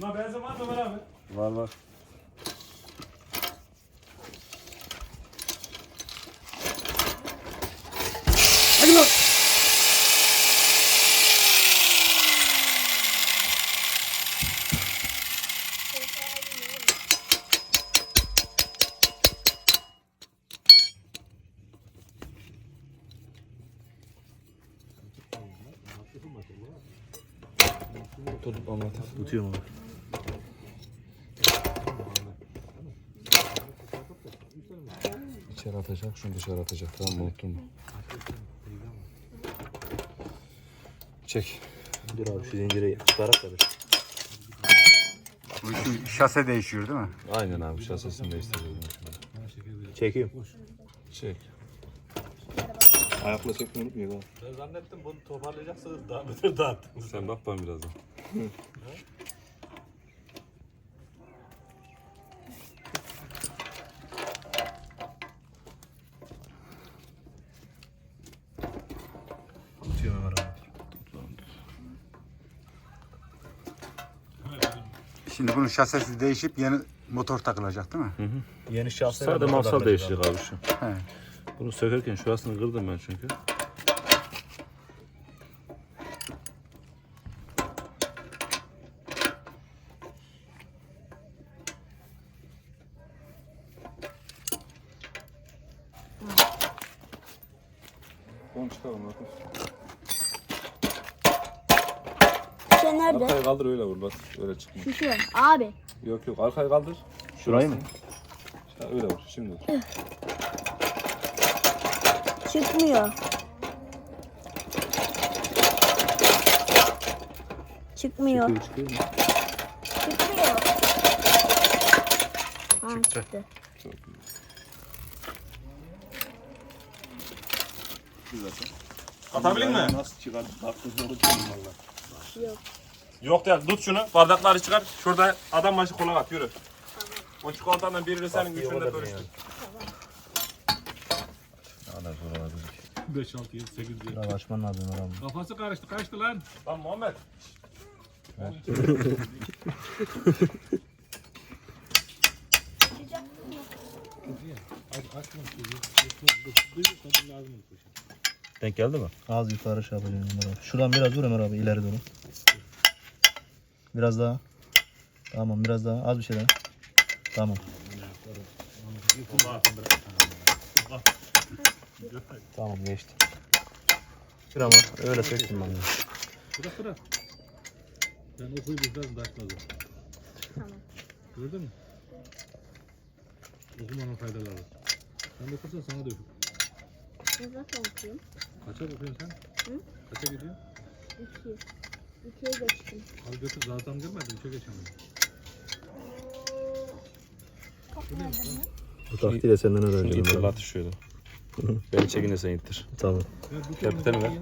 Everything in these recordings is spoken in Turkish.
Buna benzin var mı Ömer abi? Var var. Hadi lan. Tutup anlat. Tutuyorum abi. İçeri atacak, şunu dışarı atacak. Tamam mı? Unuttun mu? Çek. Dur abi şu zinciri çıkarak da bir. Bu işin şase değişiyor değil mi? Aynen abi şasesini değiştireceğim. Çekiyorum. Çek. Ayakla çekmeyi unutmuyor abi. Ben zannettim bunu toparlayacaksınız daha beter dağıttınız. Sen bak bana birazdan. Şimdi bunun şasesi değişip yeni motor takılacak değil mi? Yeni şahsen. Sadece mafsal değişecek abi şu. He. Bunu sökerken şurasını kırdım ben çünkü. Onu çıkaralım bakın. Arkayı kaldır öyle vur bak. Öyle çıkma. Şu şu. Abi. Yok yok arkayı kaldır. Şurayı mı? Ha, öyle vur şimdi vur. Çıkmıyor. Çıkmıyor. Çıkıyor çıkıyor mu? Çıkmıyor. Ha, Çıktı. çıktı. Çok iyi. Atabilir mi? Nasıl çıkardık? Baktım doğru çıkıyor valla. Yok. Yok ya tut şunu bardakları çıkar. Şurada adam başı kola at yürü. O çikolatanın birini senin güçünde da bölüştür. Hala zor olabilir. 5, 6, 7, 8, 7. Biraz açman lazım abi. Kafası karıştı kaçtı lan. Lan Muhammed. Denk geldi mi? Az yukarı şey yapacağım Ömer abi. Şuradan biraz vur Ömer abi ileri doğru. Biraz daha. Tamam biraz daha. Az bir şey daha. Tamam. Tamam geçti. Bir ama öyle söktüm ben de. Bırak bırak. Ben okuyup izledim taşmadı. Tamam. Gördün mü? Okumanın faydaları. Sen de okursan sana da okur. Ne zaten okuyayım? Kaça okuyorsun sen? Hı? Kaça gidiyorsun? İki. İkiye geçtim. Al götür zaten görmedim. Üçe geçemedim. Bu taktiği de senden Şunu öğrendim. ittir lat şöyle. Beni çekin de sen ittir. Tamam. Kepiteni ver.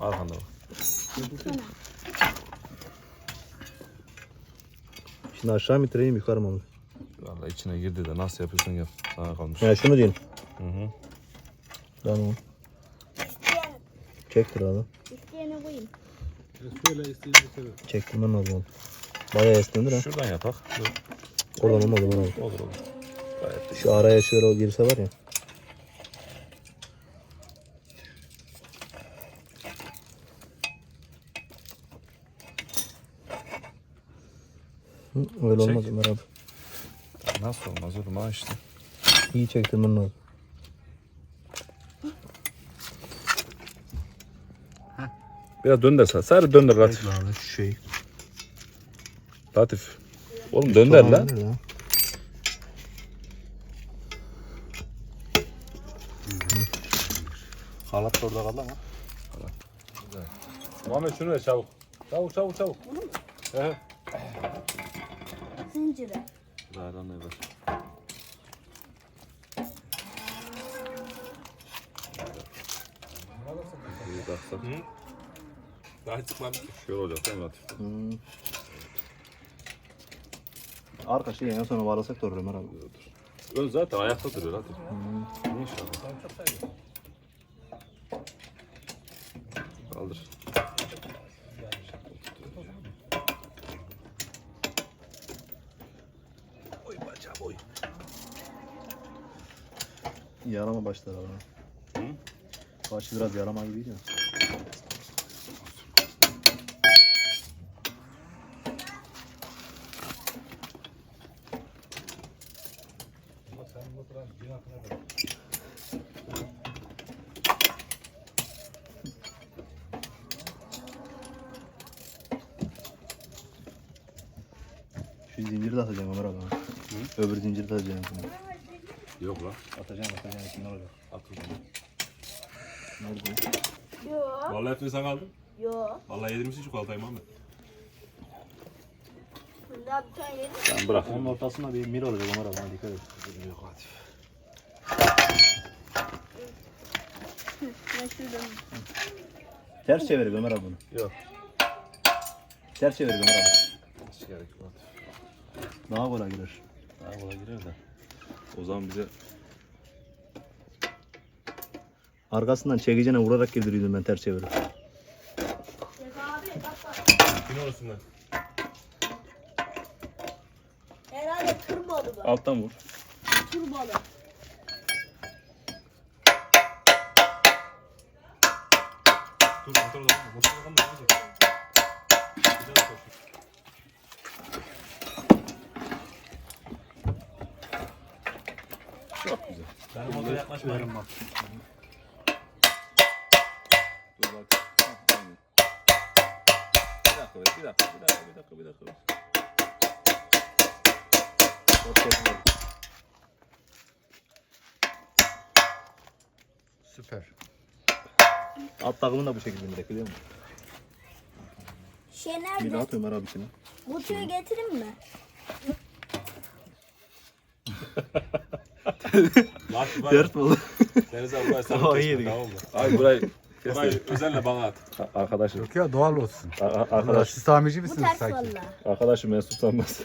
Arkanda bak. Şimdi aşağı mı itireyim yukarı mı? Valla içine girdi de nasıl yapıyorsun yap. Sana kalmış. Ya şunu diyeyim. Hı hı. Tamam. Çektir abi. Şöyle istediğini sever. Çektirmen lazım. oğlum. Bayağı esnendir ha. Şuradan yapak. Dur. Oradan olmaz. Olur olur. Gayet de. Şu araya şöyle o girse var ya. Hı, Öyle Çek. olmaz Ömer abi. Nasıl olmaz oğlum ha işte. İyi çektirmen lazım. Biraz dönder sen. Sadece dönder Latif. Abi şu şey. Latif. Oğlum dönder lan. Ya. Halat da orada kaldı ama. Muhammed şunu ver çabuk. Çabuk çabuk çabuk. He. Zincire. Zaten ne var? İyi baksak. Daha çıkmam ki. Şöyle olacak değil mi Latif? Hmm. Arka şey en sona bağlasak doğru Ömer abi. Dur. Ön zaten ayakta duruyor Latif. Hmm. İnşallah. Kaldır. Oy bacağım oy. Yarama başlar abi. Başı biraz yarama gibi ya. Zinciri de atacağım Ömer abi. Öbür zinciri de atacağım. şimdi. Yok lan. Atacağım atacağım. Şimdi olacak. At o zaman. Nerede? Yo. Vallahi hepsini sen aldın. Yo. Vallahi yedirmişsin çikolatayı Muhammed. Bunda bir tane yedim. Sen bırak. Onun ortasında bir mir olacak Ömer abi. Hadi dikkat et. Yok hadi. Ben şuradan. Ters çevir Ömer abi bunu. Yok. Ters çevir Ömer abi. Daha kolay girer. Daha kolay girer de. O zaman bize Arkasından çekicine vurarak girdiriyordum ben ters çevirip. Abi bak bak. Yine orasından. Herhalde turbalı bu. alttan vur. Turbalı. Dur motor da motor da kalma. Güzel koş. Çok güzel. Motora yaklaşmayın. Dur bak. Aynen. Bir dakika bir dakika, bir dakika, bir dakika, bir dakika. Süper. Alt takımını da bu şekilde direkt biliyor musun? Şey Bir nerede? at Ömer abi içine. Bu tüyü getireyim mi? Lan var. Dert mi oldu? Deniz abi burayı sen Aa, kesme, tamam mı? Ay burayı Burayı özenle bana at. arkadaşım. Yok ya doğal olsun. a- a- Arkadaş. Siz tamirci Bu misiniz ters sanki? valla. arkadaşım mensup sanmaz.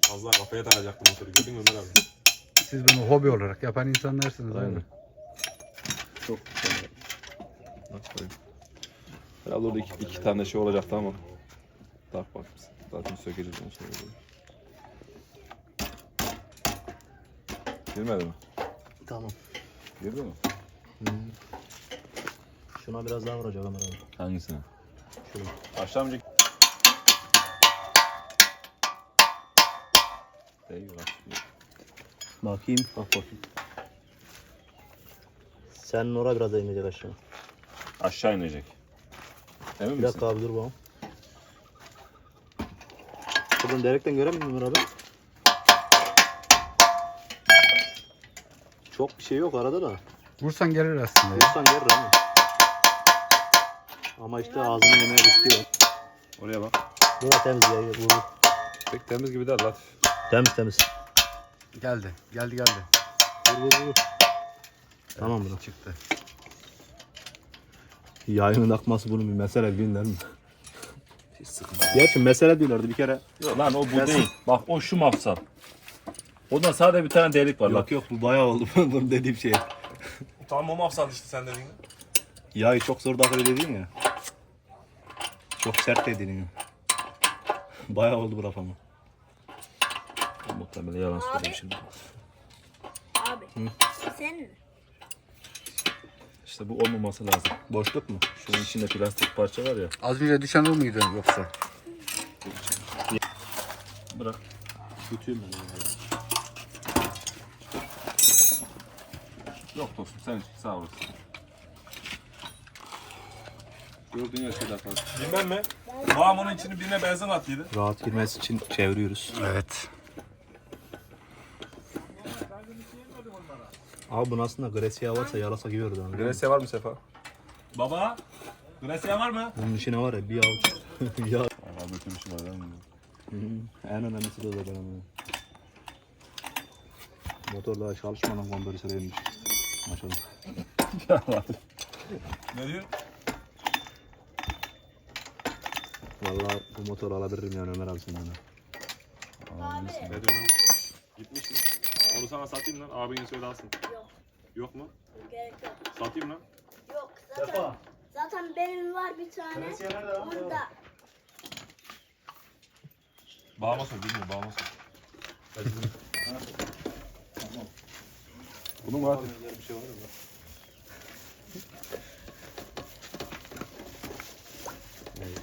Fazla kafaya takacaktım motoru. Gördün mü Ömer abi? Siz bunu hobi olarak yapan insanlarsınız. Aynen. Aynen. Çok. Herhalde orada iki, iki tane şey olacaktı ama. Tak bak. Zaten sökeceğiz onu sonra. Girmedi mi? Tamam. Girdi mi? Şuna biraz daha vuracak Ömer abi. Hangisine? Şuna. Aşağı mı? Bak. Bakayım. Bak bakayım. Senin oraya biraz da inecek aşağı. Aşağı inecek. Emin Bir misin? dakika abi dur bakalım. Buradan direkten göremiyor musun Ömer abi? Çok bir şey yok arada da. Vursan gelir aslında ya. Vursan gelir ama. Ama işte ağzını yemeye riski var. Oraya bak. Buna temiz ya. Vur. Pek temiz gibi değil Latif. Temiz temiz. Geldi. Geldi geldi. Vur vur vur. Tamam bro. Çıktı. Yayının akması bunun bir mesele bilirler mi? Hiç sıkıntı Gerçi mesele diyorlardı bir kere. yok. Lan o bu değil. Bak o şu mafsal. Ondan sadece bir tane delik var. Yok yok bu bayağı oldu bunun dediğim şey. Tamam o mafsal işte sen dediğin. Yağı çok zor dahil dedin ya. Çok sert dedin ya. Bayağı oldu bu laf ama. Muhtemelen yalan söylüyorum şimdi. Abi. Sen mi? İşte bu olmaması lazım. Boşluk mu? Şunun içinde plastik parça var ya. Az önce düşen o muydu yoksa? Bırak. Tutuyum ben. Yok dostum sen sağ olasın. Gördüğün her şeyler var. Bilmem mi? Babam onun içine birine benzin attıydı. Rahat girmesi için çeviriyoruz. Evet. Abi bunun aslında gresiye varsa yarasa gibi orada. Gresya var mı Sefa? Baba. Gresiye var mı? Bunun içine var ya bir avuç. ya. Aa böyle bir şey var? Hı, En önemlisi de o zaten ama. Motor daha çalışmadan kompresöre inmiş. Maşallah. Ne diyor? Vallahi bu motoru alabilirim yani Ömer abi senden. Ne diyor lan? Gitmiş mi? Onu sana satayım lan. Abinin söyle alsın. Yok. Yok mu? Gerek yok. Satayım lan. Yok zaten. Zaten benim var bir tane. Onda. Bağıma sor. Bilmiyorum bağıma sor. Bunun var. Bir şey var mı? Evet.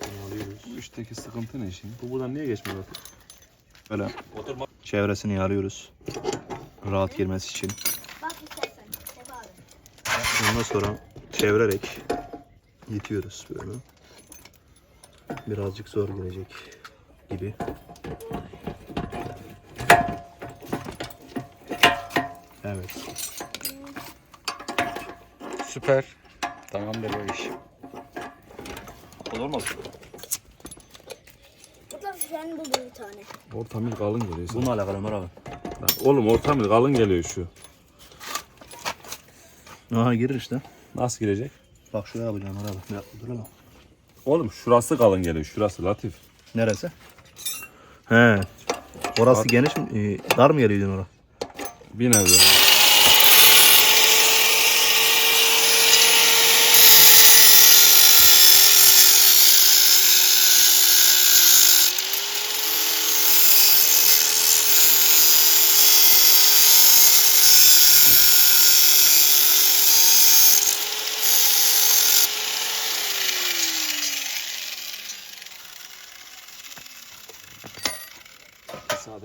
Bunu alıyoruz. Bu işteki sıkıntı ne şimdi? Bu buradan niye geçmiyor artık? Böyle Oturma. çevresini yarıyoruz. Rahat girmesi için. Bak istersen. Sefa abi. Ondan sonra çevirerek itiyoruz böyle. Birazcık zor girecek gibi. Evet. Süper. Tamamdır o iş. Olur mu? Bu da sen buldun bir tane. Ortamil kalın geliyor. Bununla alakalı Ömer abi. Lan Oğlum ortamil kalın geliyor şu. Aha girir işte. Nasıl girecek? Bak şuraya yapacağım Ömer abi. Ya, dur lan. Oğlum şurası kalın geliyor. Şurası Latif. Neresi? He. Orası geniş mi? Ee, dar mı geliyor oraya? Bir nevi.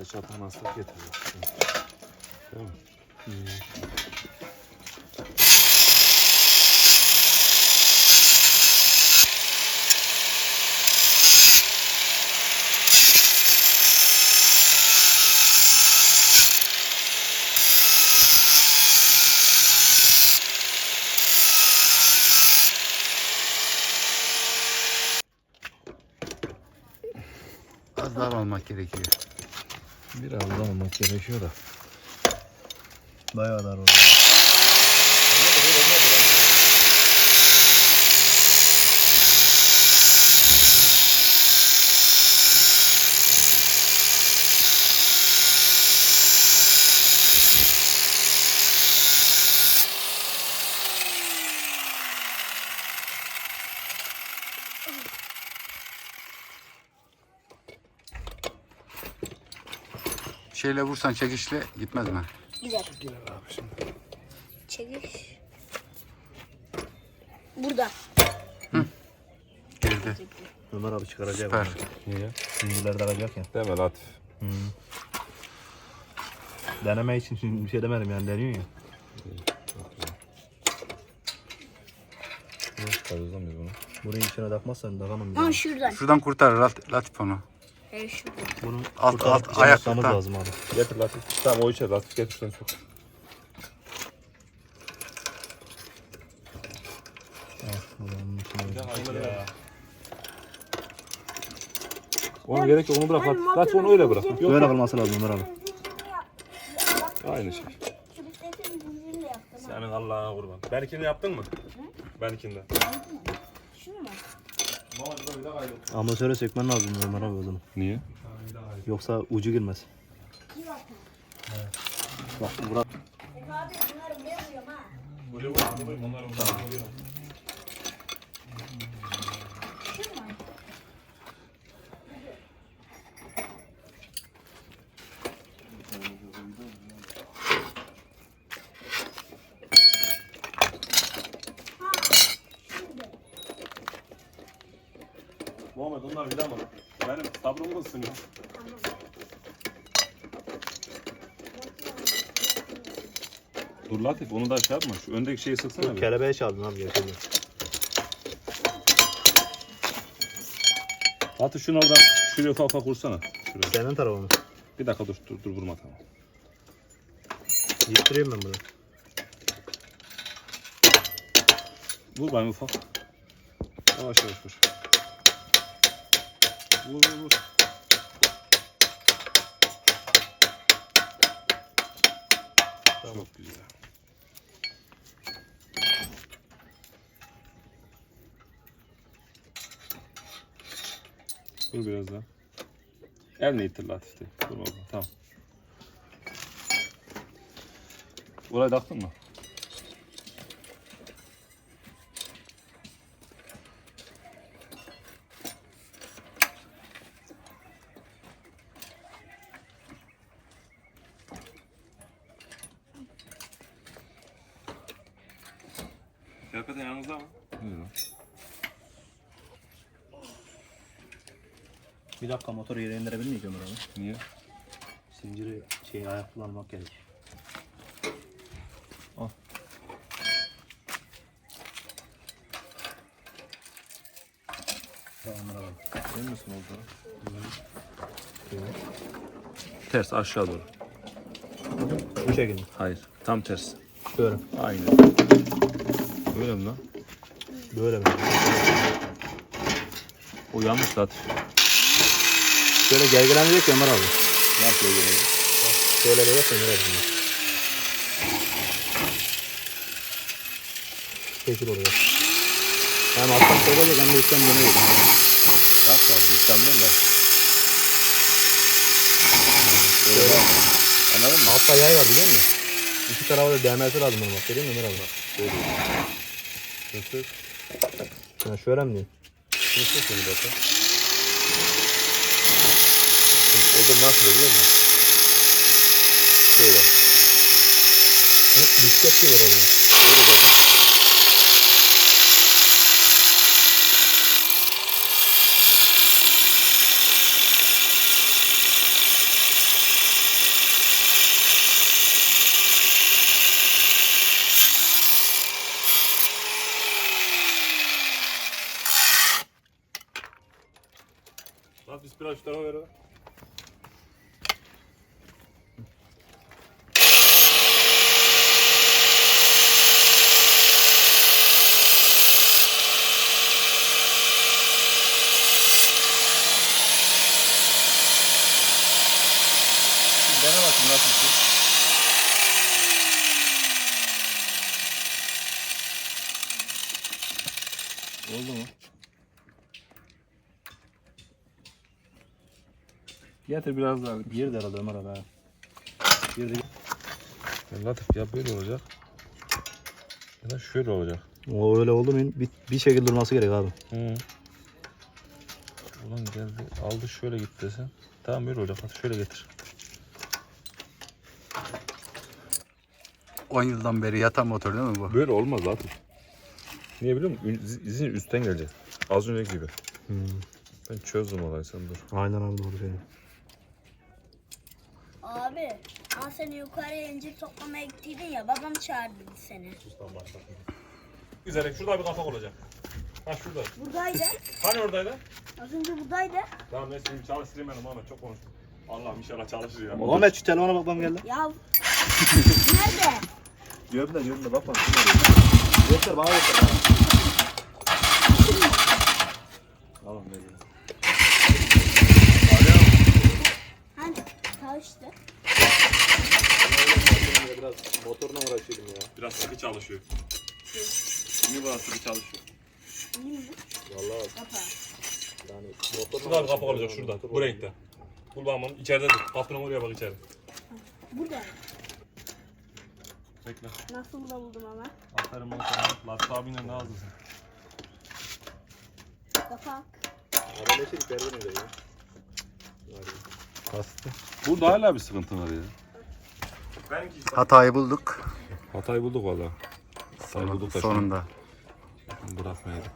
Sadece çatan hastalık getiriyor. Değil mi? Az daha almak gerekiyor. Biraz daha olmak gerekiyor da. Bayağı dar orada. Şeyle vursan çekişle gitmez mi? Gider. Çekiş. Burada. Girdi. Ömer abi çıkaracak. Süper. Niye? Sinirler dalacak ya. Deme Latif. Deneme için şimdi bir şey demedim yani deniyor ya. Çıkarıyoruz lan biz bunu? Bunun içine takmazsan takamam. Ha şuradan. Şuradan kurtar Lat- Latif onu. Bunu Alt- alt, içine ayak- atmamız tamam. lazım abi. Getir Latif. Tamam o içer Latif getir. Bunun içine- Ona gerek yok onu bırak Latif. Latif onu öyle bırak. Yok. Böyle kalması lazım Ömer abi. Aynı şey. Senin Allah'ına kurban. Benimkini yaptın mı? Benimkinde. Şunu mu? Amatöre sökmen lazım Ömer abi o zaman. Niye? Yoksa ucu girmez. Bak Murat Sefa abi bunları buraya vuruyorum ha. Şu mu? Ha, şimdi. Muhammed onlar vida mı? Benim sabrımı ısınıyor. Dur Latif onu da şey yapma. Şu öndeki şeyi sıksana bir. kelebeğe çaldın abi gerçekten. Latif şunu oradan şuraya ufak ufak vursana. Şuraya. Senin tarafını. Bir dakika dur dur dur vurma tamam. Yittireyim ben bunu. Vur bana ufak. Yavaş yavaş vur. Vur vur vur. Çok güzel. Dur biraz daha. Elini ittir Latif'te. Dur orada. Tamam. Orayı taktın mı? Bir dakika motoru yere indirebilir miyiz Ömer abi? Niye? Zinciri şey ayak kullanmak gerek. Al. Tamam Ömer abi. Emin misin oldu? Ters aşağı doğru. Bu şekilde. Hayır. Tam ters. Böyle. Aynen. Öyle mi lan? Böyle mi? O yanlış zaten. Şöyle gergelenecek Ömer abi. Nasıl mi? Şöyle de yapın Ömer abi. Şekil oluyor. Hem alttan koyacak hem de üstten dönüyor. Bak bak İstanbul'un da. Böyle bak. Anladın mı? Altta yay var biliyor musun? İki tarafa da değmesi lazım bunu bak. Görüyor musun Ömer abi? Bak. Nasıl? Ha, şöyle mi diyeyim? Nasıl seni bakın? O da nasıl biliyor musun? Şöyle. Hı, Bisiklet gibi var o zaman. Lan biz biraz şu tarafa ver. Bana bakın nasıl bir şey. Oldu mu? Getir biraz daha. Girdi herhalde Ömer abi. ha. Girdi. Ya Latif ya böyle olacak. Ya da şöyle olacak. O öyle oldu mu bir, bir şekilde durması gerek abi. Hı. Ulan geldi aldı şöyle git desen. Tamam böyle olacak. Hadi şöyle getir. 10 yıldan beri yatan motor değil mi bu? Böyle olmaz Latif. Niye biliyor musun? İzin üstten gelecek. Az önceki gibi. Ben çözdüm olayı sen dur. Aynen abi doğru söylüyorsun. Abi, ben seni yukarıya incir toplamaya gittiydin ya, babam çağırdı seni. Güzel. Şurada bir kapak olacak. Ha şurada. Buradaydı. Hani oradaydı? Az önce buradaydı. Tamam ben şimdi çalıştırayım ben Muhammed çok konuştum. Allah'ım inşallah çalışır ya. Muhammed şu telefona bakmam geldi. Ya nerede? Gördüm de gördüm de bakma. Göster bana göster bana. Tamam ne diyeyim. Hani çalıştı. Biraz motoruna uğraşıyordum ya. Biraz sıkı çalışıyor. Niye biraz sıkı çalışıyor? İyi mi? Vallahi Kapağı. yani motoruna Şurada bir kapak olacak şurada. Bu renkte. Bul bakalım onu. İçeridedir. Kapının oraya bak içeri. Burada. Bekle. Nasıl da buldum ama. Aferin bana sana. Latif abinle ne hızlısın. Kapak. Haberleşirdik verdim öyle ya. Bastı. Burada hala bir sıkıntı var ya. Hatayı bulduk. Hatayı bulduk valla. Hatayı bulduk da şimdi Sonunda. bırakmayalım.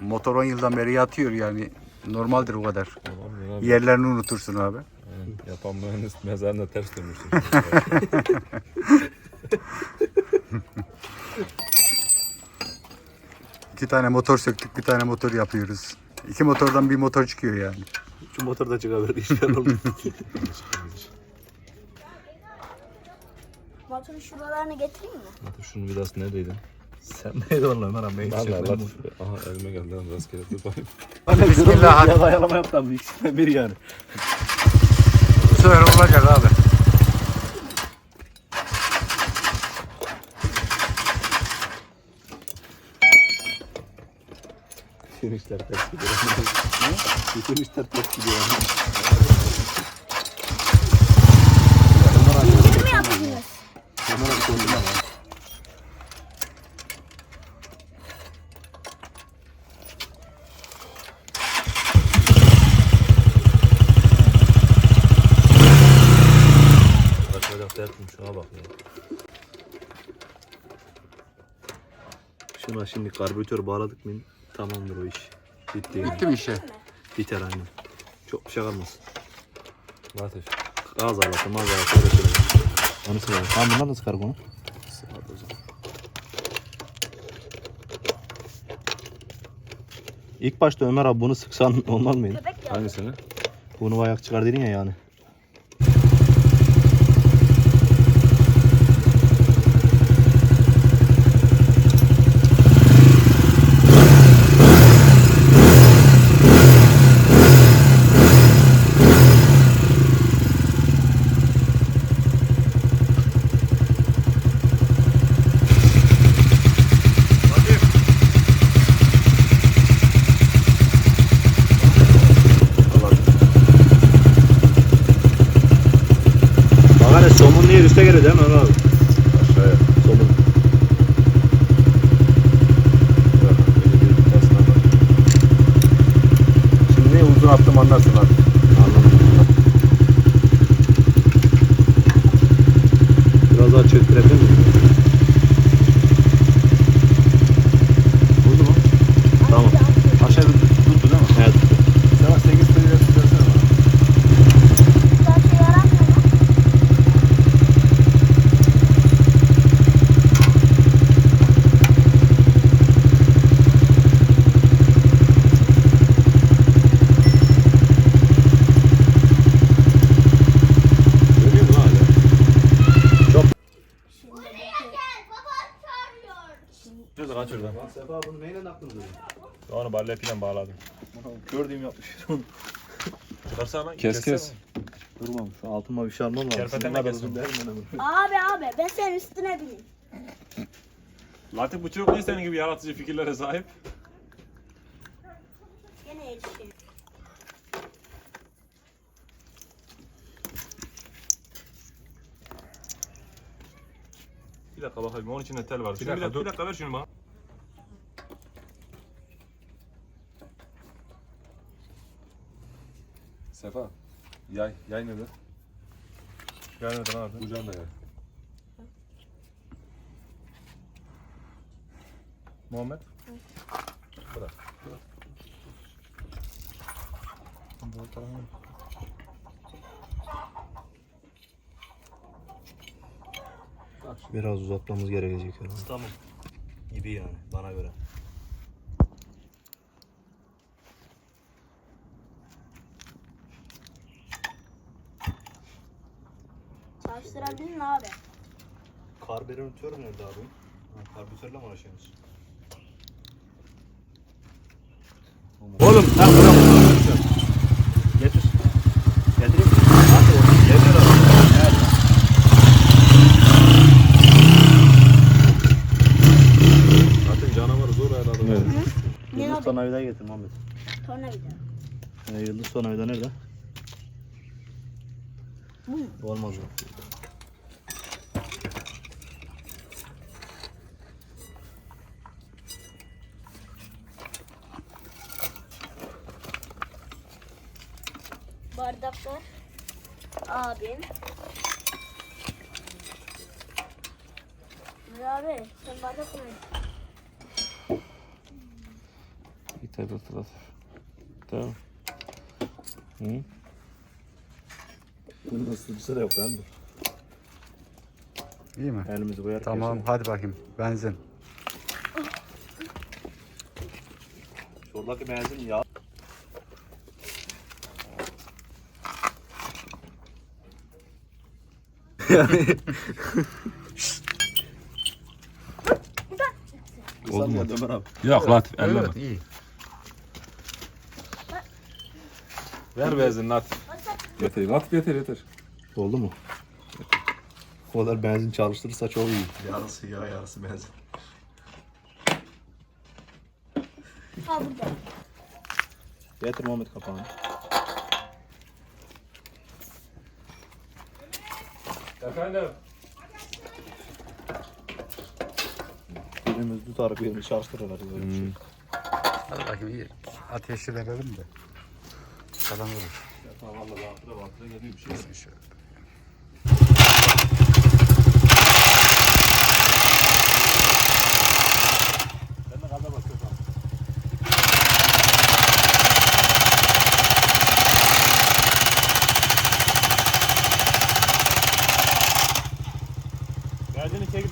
Motor 10 yıldan beri yatıyor yani. Normaldir o kadar. Tamam abi? Yerlerini unutursun abi. Aynen. Yapan mühendis mezarına ters dönmüştür. İki tane motor söktük, bir tane motor yapıyoruz. İki motordan bir motor çıkıyor yani. Şu motor da çıkabilir oldu. Motorun şuralarını getireyim mi? Latif şunun vidası neredeydi? Sen neydi Ömer abi? Ben Valla Latif. Aha elime geldi lan rastgele dur bakayım. Bismillah hadi. Ya dayalama yaptım. İkisinden biri yani. Bu sefer olacak abi. Bütün işler ters gidiyor. Bütün işler ters gidiyor. Şimdi mi yaptınız? Ömer abi koydum ama. Dertim şuna bak ya. Şuna şimdi karbüratör bağladık mı tamamdır o iş. Bitti yani. Bitti mi işe? Biter aynen. Çok bir şey kalmaz. Ateş. Gaz alatı, maz öyle şeyler. Onu sıra. Tamam bunlar nasıl karbonu? İlk başta Ömer abi bunu sıksan olmaz mıydı? Hangisini? Bunu ayak çıkar dedin ya yani. Bak hele somun niye üste geliyor değil mi Ömer abi? Aşağıya. Somun. Bırak. Önce bir vites alın. Şimdi ne uzun attım anlarsın abi. Anladım. Biraz daha çöktürebilir miyim? Vurdu mu? Tamam. Aşağıda tuttu değil mi? Evet. Sana 8 tane versene bana. Daha şey yaramıyor mu? Görüyor musun hala? Şurada kaç oradan. Sefa bunu neyle taktınız öyle? Onu ballepiyle bağladım. Gördüğüm yapmış. Çıkarsana. Kes kes. Durmam şu altıma bir şey almam lazım. Kerpeten de kesin. Abi abi ben senin üstüne bineyim. Latif bu çok iyi senin gibi yaratıcı fikirlere sahip. Gene erişeyim. Bir dakika bakayım onun içinde tel var. Bir dakika, dakika, dur. bir dakika ver şunu bana. Sefa. Yay. Yay nerede? Gelmedi lan abi. Kucağında yay. Muhammed. Biraz uzatmamız gerekecek herhalde. Tamam. Gibi yani bana göre. Çalıştırabildin mi abi? Karbüratör nerede abi? Ha, karbüratörle mi uğraşıyorsunuz? Oğlum sen bırak. Getir. Getireyim. Hadi. Getir abi. Evet. Zaten canavarı zor herhalde. Evet. Ne Yıldız abi? tornavidayı getir Muhammed. Tornavida. Ee, yıldız tornavida nerede? Bu? Olmaz o. Bardaklar. Abim. Abi sen bardak mı? Yeter hatırlat. Tamam. Hı? Bunu ısıtıcısı da yok lan. İyi mi? Elimizi koyarak Tamam hadi bakayım. Benzin. Soldaki benzin yağ. Oldu mu? Ömer abi. Yok Latif elleme. Evet iyi. Ver benzin Latif. Yeter Latif yeter yeter. Oldu mu? O kadar benzin çalıştırırsa çok iyi. Yarısı yağ yarısı benzin. Ha burada. Getir Muhammed kapağını. Efendim. Birimiz tutar birini çalıştırırlar. Böyle bir şey. Hadi bakayım iyi. Ateşi verelim de. Falan Ha valla batıra batıra geliyor bir şey. Bir şey yok.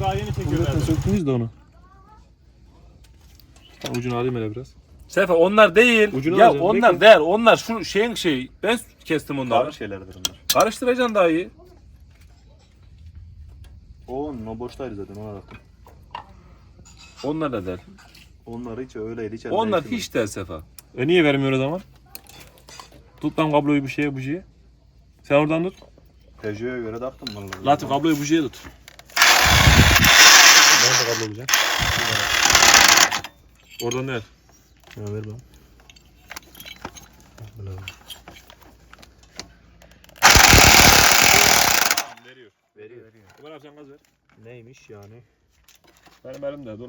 Daha yeni çekiyorlar. Kuvvetle söktünüz de onu. Ucunu alayım hele biraz. Sefa onlar değil. Ucunu ya alacağım, onlar bekle. değil. Onlar şu şeyin şey. Ben kestim onları. Ağır şeylerdir onlar. Karıştıracaksın daha iyi. O o boştaydı zaten ona baktım. Onlar da değil. Onlar hiç öyleydi hiç. Onlar hiç değil Sefa. E niye vermiyor o zaman? Tut lan kabloyu bu şeye bu şeye. Sen oradan tut. Peugeot'a göre taktım vallahi. Latif kabloyu bujeye tut. Nerede kablo bu Oradan ver. Ya ver bana. Veriyor. Veriyor veriyor. Ömer abi sen gaz ver. Neymiş yani? Benim elimde dur.